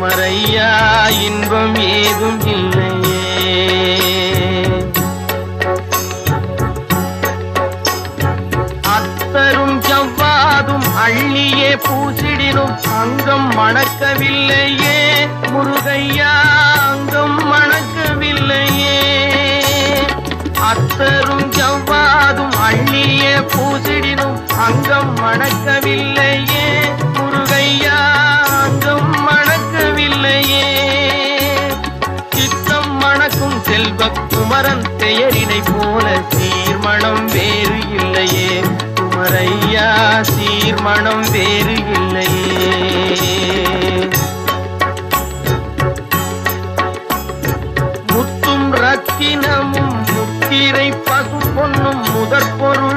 குமரையா இன்பம் ஏதும் இல்லையே. அத்தரும் ஜவ்வாதும் அள்ளியே பூசிடினும் அங்கம் மணக்கவில்லையே. முருகையா அங்கம் மணக்கவில்லையே. அத்தரும் ஜவ்வாதும் அள்ளியே பூசிடினும் அங்கம் செல்வ குமரன் பெயரினை போல சீர்மணம் வேறு இல்லையே. குமரையா சீர்மணம் வேறு இல்லையே. முத்தும் ரத்தினமும் முத்திரை பசு பொன்னும் முதற் பொருள்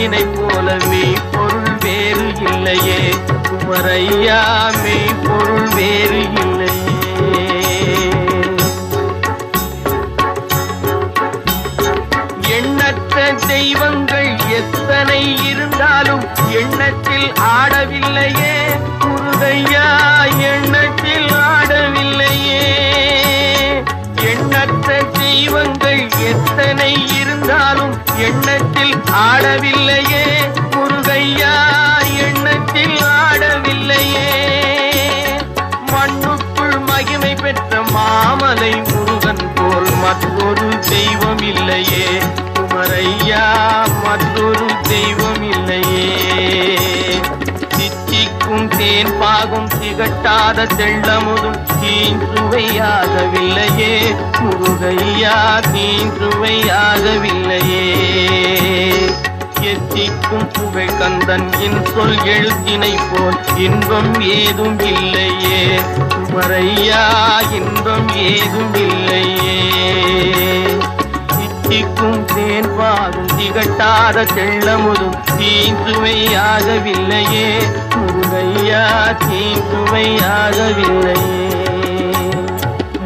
சாக்கும் போல மெய் பொருள் வேறு இல்லையே. குமரையா மெய்ப்பொருள் வேறு இல்லையே. எண்ணற்ற தெய்வங்கள் எத்தனை இருந்தாலும் எண்ணத்தில் ஆடவில்லையே. குருதையா எத்தனை இருந்தாலும் எண்ணத்தில் ஆடவில்லையே. முருகையா எண்ணத்தில் ஆடவில்லையே. மண்ணுக்குள் மகிமை பெற்ற மாமலை முருகன் போல் மற்றொரு தெய்வம் இல்லையே. திகட்டாத தெள்ளமுதும் தீன்றுவையாகவில்லையே முருகையா தீன்றுவையாகவில்லையே எத்திக்கும் புகழ் கந்தன் என் சொல் எழுத்தினை போல் இன்பம் ஏதும் இல்லையே. குமரையா இன்பம் ஏதும் இல்லையே. திக்கும் தேன் பாடும் திகட்டாத செல்லமுதும் தீந்துமையாகவில்லையே முருகையா தீந்துமையாகவில்லையே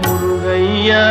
முருகையா.